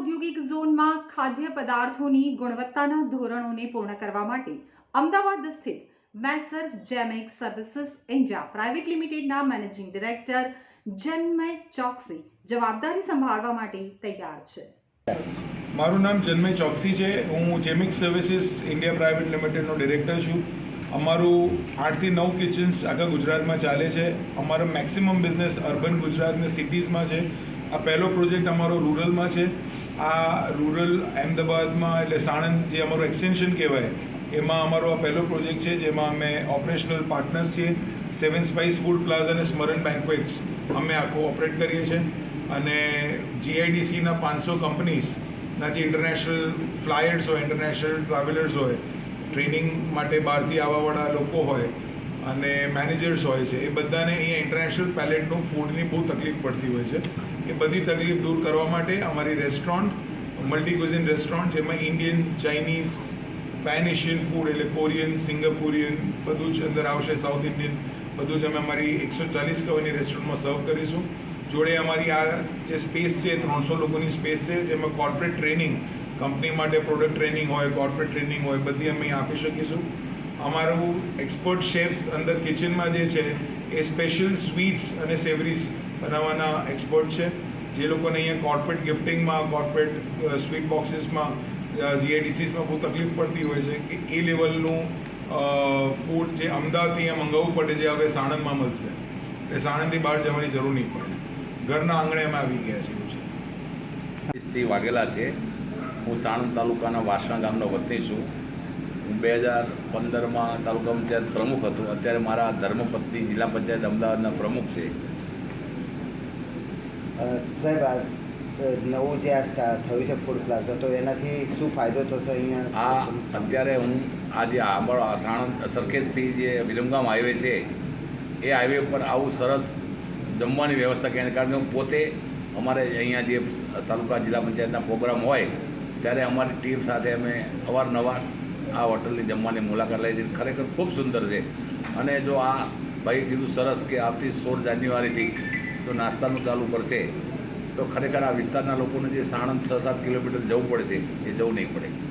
ઔદ્યોગિક ઝોનમાં ખાદ્ય પદાર્થોની ગુણવત્તાના ધોરણોને પૂર્ણ કરવા માટે અમદાવાદ સ્થિત મેસર્સ જેમેક્સ સર્વિસીસ ઇન્ડિયા પ્રાઇવેટ લિમિટેડના મેનેજિંગ ડિરેક્ટર જન્મય ચોકસી જવાબદારી સંભાળવા માટે તૈયાર છે. મારું નામ જન્મય ચોકસી છે. હું જેમિક સર્વિસીસ ઇન્ડિયા પ્રાઇવેટ લિમિટેડનો ડિરેક્ટર છું. અમારું આઠથી નવ કિચન્સ આખા ગુજરાતમાં ચાલે છે. અમારો મેક્સિમમ બિઝનેસ અર્બન ગુજરાત ને સિટીઝમાં છે. આ પહેલો પ્રોજેક્ટ અમારો રૂરલમાં છે. આ રૂરલ અહેમદાબાદમાં એટલે સાણંદ જે અમારું એક્સટેન્શન કહેવાય, એમાં અમારો આ પહેલો પ્રોજેક્ટ છે, જેમાં અમે ઓપરેશનલ પાર્ટનર્સ છીએ સેવન સ્પાઇસ ફૂડ પ્લાઝા અને સ્મરણ બેન્કવેટ્સ અમે આખું ઓપરેટ કરીએ છીએ. અને જીઆઈડીસીના પાંચસો કંપનીઝના જે ઇન્ટરનેશનલ ફ્લાયર્સ હોય ઇન્ટરનેશનલ ટ્રાવેલર્સ હોય ટ્રેનિંગ માટે બહારથી આવવાવાળા લોકો હોય અને મેનેજર્સ હોય છે, એ બધાને અહીંયા ઇન્ટરનેશનલ પેલેટનું ફૂડની બહુ તકલીફ પડતી હોય છે. એ બધી તકલીફ દૂર કરવા માટે અમારી રેસ્ટોરન્ટ મલ્ટી રેસ્ટોરન્ટ જેમાં Indian Chinese pan Asian food એટલે કોરિયન સિંગાપુરિયન બધું જ અંદર આવશે સાઉથ ઇન્ડિયન બધું જ અમે અમારી એકસો ચાલીસ કવરની રેસ્ટોરન્ટમાં સર્વ કરીશું. જોડે અમારી આ જે સ્પેસ છે, ત્રણસો લોકોની સ્પેસ છે, જેમાં કોર્પોરેટ ટ્રેનિંગ કંપની માટે પ્રોડક્ટ ટ્રેનિંગ હોય કોર્પોરેટ ટ્રેનિંગ હોય, બધી અમે આપી શકીશું. અમારું એક્સપર્ટ શેફ્સ અંદર કિચનમાં જે છે, એ સ્પેશિયલ સ્વીટ્સ અને સેવરીઝ બનાવવાના એક્સપર્ટ છે. જે લોકોને અહીંયા કોર્પોરેટ ગિફ્ટિંગમાં કોર્પોરેટ સ્વીટ બોક્સીસમાં જીઆઈડીસીસમાં બહુ તકલીફ પડતી હોય છે કે એ લેવલનું ફૂડ જે અમદાવાદથી અહીંયા મંગાવવું પડે જે હવે સાણંદમાં મળશે. એટલે સાણંદથી બહાર જવાની જરૂર નહીં પડે. ઘરના આંગણે અમે આવી ગયા છે એવું છે. સી વાઘેલા છે. હું સાણંદ તાલુકાના વાસણા ગામનો વતની છું. બે હજાર પંદરમાં તાલુકા પંચાયત પ્રમુખ હતો. અત્યારે મારા ધર્મપત્ની જિલ્લા પંચાયત અમદાવાદના પ્રમુખ છે. સાહેબ આ નવું જે આ થયું છે ફૂડ પ્લાઝા તો એનાથી શું ફાયદો થશે અહીંયા? આ અત્યારે હું આ જે અમારો સાણંદ સરખેજથી જે વિરમગામ હાઈવે છે એ હાઈવે પર આવું સરસ જમવાની વ્યવસ્થા કરીને કારણ કે પોતે અમારે અહીંયા જે તાલુકા જિલ્લા પંચાયતના પ્રોગ્રામ હોય ત્યારે અમારી ટીમ સાથે અમે અવારનવાર આ હોટલની જમવાની મુલાકાત લઈ છે. ખરેખર ખૂબ સુંદર છે. અને જો આ ભાઈ કીધું સરસ કે આવતી સોળ જાન્યુઆરીથી જો નાસ્તાનું ચાલુ કરશે તો ખરેખર આ વિસ્તારના લોકોને જે સાણંદ છ સાત કિલોમીટર જવું પડે છે એ જવું નહીં પડે.